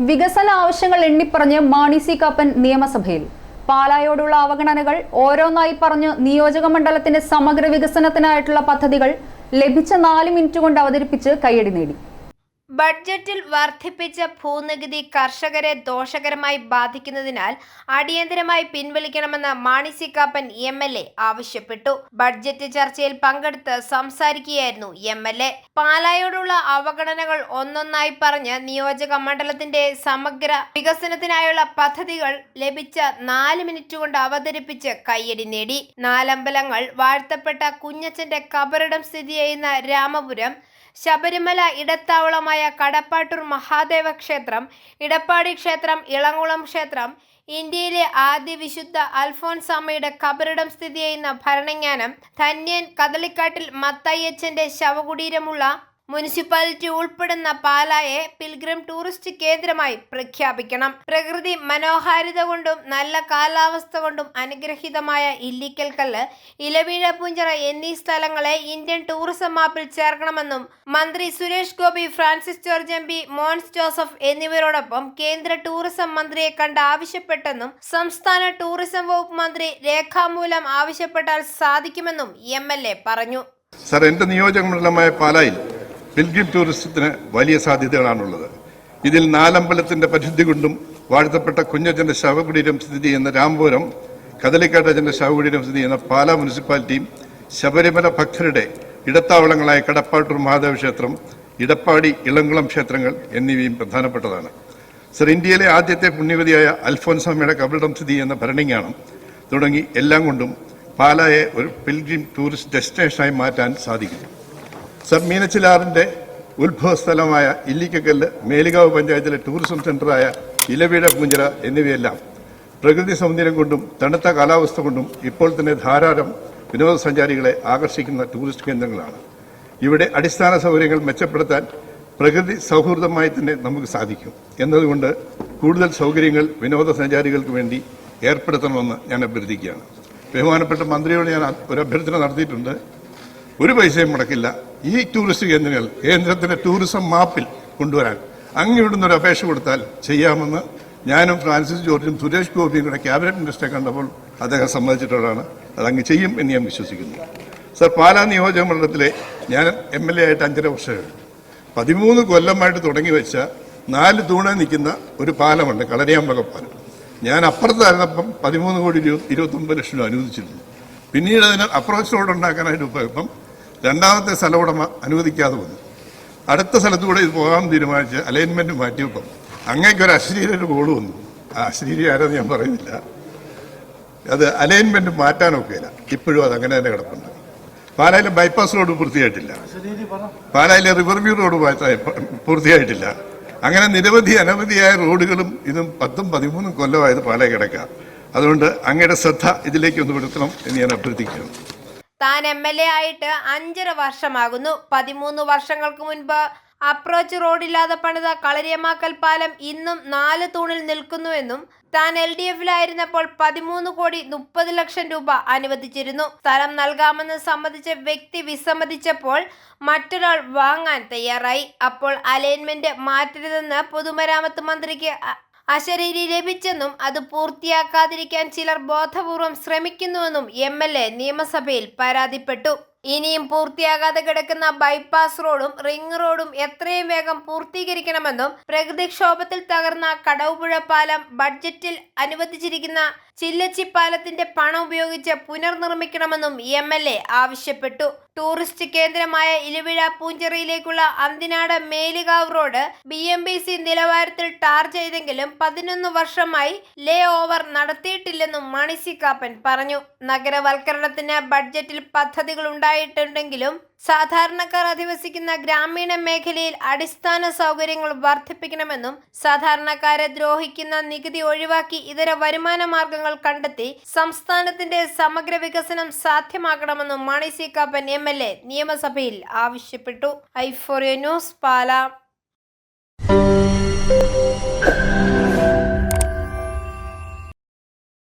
വികസന ആവശ്യങ്ങൾ എണ്ണിപ്പറഞ്ഞ് മാണി സി കാപ്പൻ നിയമസഭയിൽ. പാലായോടുള്ള അവഗണനകൾ ഓരോന്നായി പറഞ്ഞ് നിയോജക മണ്ഡലത്തിന്റെ സമഗ്ര വികസനത്തിനായിട്ടുള്ള പദ്ധതികൾ ലഭിച്ച നാല് മിനിറ്റ് കൊണ്ട് അവതരിപ്പിച്ച് കയ്യടി നേടി. ബഡ്ജറ്റിൽ വർദ്ധിപ്പിച്ച ഭൂനികുതി കർഷകരെ ദോഷകരമായി ബാധിക്കുന്നതിനാൽ അടിയന്തരമായി പിൻവലിക്കണമെന്ന് Mani C Kappan M L A ആവശ്യപ്പെട്ടു. ബഡ്ജറ്റ് ചർച്ചയിൽ പങ്കെടുത്ത് സംസാരിക്കുകയായിരുന്നു എം എൽ എ. പാലായോടുള്ള അവഗണനകൾ ഒന്നൊന്നായി പറഞ്ഞ് നിയോജക മണ്ഡലത്തിന്റെ സമഗ്ര വികസനത്തിനായുള്ള പദ്ധതികൾ ലഭിച്ച നാല് മിനിറ്റ് കൊണ്ട് അവതരിപ്പിച്ച് കയ്യടി നേടി. നാലമ്പലങ്ങൾ വാഴ്ത്തപ്പെട്ട കുഞ്ഞച്ചന്റെ കബറിടം സ്ഥിതി ചെയ്യുന്ന രാമപുരം ശബരിമല ഇടത്താവളമായ കടപ്പാട്ടൂർ മഹാദേവ ക്ഷേത്രം ഇടപ്പാടി ക്ഷേത്രം ഇളങ്കുളം ക്ഷേത്രം ഇന്ത്യയിലെ ആദ്യ വിശുദ്ധ അൽഫോൻസാമയുടെ കബറിടം സ്ഥിതി ചെയ്യുന്ന ഭരണങ്ങാനം ധന്യൻ കദളിക്കാട്ടിൽ മത്തയ്യച്ചന്റെ ശവകുടീരമുള്ള മുനിസിപ്പാലിറ്റി ഉൾപ്പെടുന്ന പാലായെ പിൽഗ്രിം ടൂറിസ്റ്റ് കേന്ദ്രമായി പ്രഖ്യാപിക്കണം. പ്രകൃതി മനോഹാരിത കൊണ്ടും നല്ല കാലാവസ്ഥ കൊണ്ടും അനുഗ്രഹീതമായ ഇല്ലിക്കൽ കല്ല് ഇലവീഴ പുഞ്ചറ എന്നീ സ്ഥലങ്ങളെ ഇന്ത്യൻ ടൂറിസം മാപ്പിൽ ചേർക്കണമെന്നും മന്ത്രി സുരേഷ് ഗോപി ഫ്രാൻസിസ് ജോർജ് എം പി മോൻസ് ജോസഫ് എന്നിവരോടൊപ്പം കേന്ദ്ര ടൂറിസം മന്ത്രിയെ കണ്ട് ആവശ്യപ്പെട്ടെന്നും സംസ്ഥാന ടൂറിസം വകുപ്പ് മന്ത്രി രേഖാമൂലം ആവശ്യപ്പെട്ടാൽ സാധിക്കുമെന്നും എം പറഞ്ഞു. സർ എന്റെ നിയോജക മണ്ഡലമായ പാലായിൽ പിൽഗ്രിം ടൂറിസത്തിന് വലിയ സാധ്യതകളാണുള്ളത്. ഇതിൽ നാലമ്പലത്തിന്റെ പരിധി കൊണ്ടും വാഴ്ത്തപ്പെട്ട കുഞ്ഞച്ചന്റെ ശവകുടീരം സ്ഥിതി ചെയ്യുന്ന രാംപുരം കദളിക്കാട്ടച്ചന്റെ ശവകുടീരം സ്ഥിതി ചെയ്യുന്ന പാലാ മുനിസിപ്പാലിറ്റിയും ശബരിമല ഭക്തരുടെ ഇടത്താവളങ്ങളായ കടപ്പാട്ടൂർ മഹാദേവ ക്ഷേത്രം ഇടപ്പാടി ഇളംകുളം ക്ഷേത്രങ്ങൾ എന്നിവയും പ്രധാനപ്പെട്ടതാണ്. സർ ഇന്ത്യയിലെ ആദ്യത്തെ പുണ്യവതിയായ അൽഫോൻസാമയുടെ കബറിടം സ്ഥിതി ചെയ്യുന്ന ഭരണിങ്ങാണം. തുടങ്ങി എല്ലാം കൊണ്ടും പാലായെ ഒരു പിൽഗ്രിം ടൂറിസ്റ്റ് ഡെസ്റ്റിനേഷനായി മാറ്റാൻ സാധിക്കും സർ മീനച്ചിലാറിന്റെ ഉത്ഭവസ്ഥലമായ ഇല്ലിക്കക്കല്ല് മേലികാവ് പഞ്ചായത്തിലെ ടൂറിസം സെന്ററായ ഇലവീഴ പൂഞ്ചിറ എന്നിവയെല്ലാം പ്രകൃതി സൗന്ദര്യം കൊണ്ടും തണുത്ത കാലാവസ്ഥ കൊണ്ടും ഇപ്പോൾ തന്നെ ധാരാളം വിനോദസഞ്ചാരികളെ ആകർഷിക്കുന്ന ടൂറിസ്റ്റ് കേന്ദ്രങ്ങളാണ്. ഇവിടെ അടിസ്ഥാന സൗകര്യങ്ങൾ മെച്ചപ്പെടുത്താൻ പ്രകൃതി സൗഹൃദമായി തന്നെ നമുക്ക് സാധിക്കും. എന്നതുകൊണ്ട് കൂടുതൽ സൗകര്യങ്ങൾ വിനോദസഞ്ചാരികൾക്ക് വേണ്ടി ഏർപ്പെടുത്തണമെന്ന് ഞാൻ അഭ്യർത്ഥിക്കുകയാണ്. ബഹുമാനപ്പെട്ട മന്ത്രിയോട് ഞാൻ ഒരു അഭ്യർത്ഥന നടത്തിയിട്ടുണ്ട്. ഒരു പൈസയും മുടക്കില്ല. ഈ ടൂറിസ്റ്റ് കേന്ദ്രങ്ങൾ കേന്ദ്രത്തിന്റെ ടൂറിസം മാപ്പിൽ കൊണ്ടുവരാൻ അങ്ങ് ഇവിടുന്ന് ഒരു അപേക്ഷ കൊടുത്താൽ ചെയ്യാമെന്ന് ഞാനും ഫ്രാൻസിസ് ജോർജും സുരേഷ് ഗോപിയും കൂടെ ക്യാബിനറ്റ് മിനിസ്റ്ററെ കണ്ടപ്പോൾ അദ്ദേഹം സമ്മതിച്ചിട്ടുള്ളതാണ്. അത് അങ്ങ് ചെയ്യും എന്ന് ഞാൻ വിശ്വസിക്കുന്നു. സർ പാലാ നിയോജക മണ്ഡലത്തിലെ ഞാൻ എം എൽ എ ആയിട്ട് അഞ്ചര വർഷമായി പതിമൂന്ന് കൊല്ലമായിട്ട് തുടങ്ങി വെച്ച നാല് തൂണ നിൽക്കുന്ന ഒരു പാലമുണ്ട് കളരിയാമ്പക പാലം ഞാൻ അപ്പുറത്തായിരുന്നപ്പം പതിമൂന്ന് കോടി ഇരുപത്തി ഇരുപത്തൊമ്പത് ലക്ഷം രൂപ അനുവദിച്ചിരുന്നു. പിന്നീട് അതിന് അപ്രോച്ച് റോഡ് ഉണ്ടാക്കാനായിട്ട് പോയപ്പം രണ്ടാമത്തെ സ്ഥല ഉടമ അനുവദിക്കാതെ വന്നു. അടുത്ത സ്ഥലത്തുകൂടെ ഇത് പോകാൻ തീരുമാനിച്ച് അലൈൻമെന്റ് മാറ്റിയപ്പം അങ്ങേക്ക് ഒരു അശ്ലീലൊരു കോൾ വന്നു. ആ അശ്ലീലി ആരെന്ന് ഞാൻ പറയുന്നില്ല. അത് അലൈൻമെന്റ് മാറ്റാനൊക്കെയില്ല. ഇപ്പോഴും അത് അങ്ങനെ തന്നെ കിടപ്പുണ്ട്. പാലായിലെ ബൈപ്പാസ് റോഡ് പൂർത്തിയായിട്ടില്ല. പാലായിലെ റിവർ വ്യൂ റോഡ് പൂർത്തിയായിട്ടില്ല. അങ്ങനെ നിരവധി അനവധിയായ റോഡുകളും ഇതും പത്തും പതിമൂന്നും കൊല്ലമായത് പാലായി കിടക്കുക അതുകൊണ്ട് അങ്ങയുടെ ശ്രദ്ധ ഇതിലേക്ക് ഒന്ന് വിടുത്തണം എന്ന് ഞാൻ അഭ്യർത്ഥിക്കുന്നു. താൻ എം എൽ എ ആയിട്ട് അഞ്ചര വർഷമാകുന്നു. പതിമൂന്ന് വർഷങ്ങൾക്ക് മുൻപ് അപ്രോച്ച് റോഡില്ലാതെ പണിത കളരിയമാക്കൽ പാലം ഇന്നും നാല് തൂണിൽ നിൽക്കുന്നുവെന്നും താൻ എൽ ഡി എഫിലായിരുന്നപ്പോൾ പതിമൂന്ന് കോടി മുപ്പത് ലക്ഷം രൂപ അനുവദിച്ചിരുന്നു. സ്ഥലം നൽകാമെന്ന് സമ്മതിച്ച വ്യക്തി വിസമ്മതിച്ചപ്പോൾ മറ്റൊരാൾ വാങ്ങാൻ തയ്യാറായി. അപ്പോൾ അലൈൻമെന്റ് മാറ്റരുതെന്ന് പൊതുമരാമത്ത് മന്ത്രിക്ക് അശരീരി ലഭിച്ചെന്നും അത് പൂർത്തിയാക്കാതിരിക്കാൻ ചിലർ ബോധപൂർവം ശ്രമിക്കുന്നുവെന്നും എം നിയമസഭയിൽ പരാതിപ്പെട്ടു. ഇനിയും പൂർത്തിയാകാതെ കിടക്കുന്ന ബൈപ്പാസ് റോഡും റിംഗ് റോഡും എത്രയും വേഗം പൂർത്തീകരിക്കണമെന്നും പ്രകൃതിക്ഷോഭത്തിൽ തകർന്ന കടവുപുഴ പാലം ബഡ്ജറ്റിൽ അനുവദിച്ചിരിക്കുന്ന ചില്ലച്ചി പാലത്തിന്റെ പണം ഉപയോഗിച്ച് പുനർനിർമ്മിക്കണമെന്നും എം എൽ എ ആവശ്യപ്പെട്ടു. ടൂറിസ്റ്റ് കേന്ദ്രമായ ഇലുവിഴ പൂഞ്ചെറിയിലേക്കുള്ള Anthinad Melukavu road B M B C നിലവാരത്തിൽ ടാർ ചെയ്തെങ്കിലും പതിനൊന്ന് വർഷമായി ലേ ഓവർ നടത്തിയിട്ടില്ലെന്നും മണിസി കാപ്പൻ പറഞ്ഞു. നഗരവൽക്കരണത്തിന് ബഡ്ജറ്റിൽ പദ്ധതികൾ ഉണ്ടായിട്ടുണ്ടെങ്കിലും സാധാരണക്കാർ അധിവസിക്കുന്ന ഗ്രാമീണ മേഖലയിൽ അടിസ്ഥാന സൗകര്യങ്ങൾ വർദ്ധിപ്പിക്കണമെന്നും സാധാരണക്കാരെ ദ്രോഹിക്കുന്ന നികുതി ഒഴിവാക്കി ഇതര വരുമാന മാർഗങ്ങൾ കണ്ടെത്തി സംസ്ഥാനത്തിന്റെ സമഗ്ര വികസനം സാധ്യമാക്കണമെന്നും Mani C Kappan M L A നിയമസഭയിൽ ആവശ്യപ്പെട്ടു. ഐഫോറിയ ന്യൂസ് പാലാ.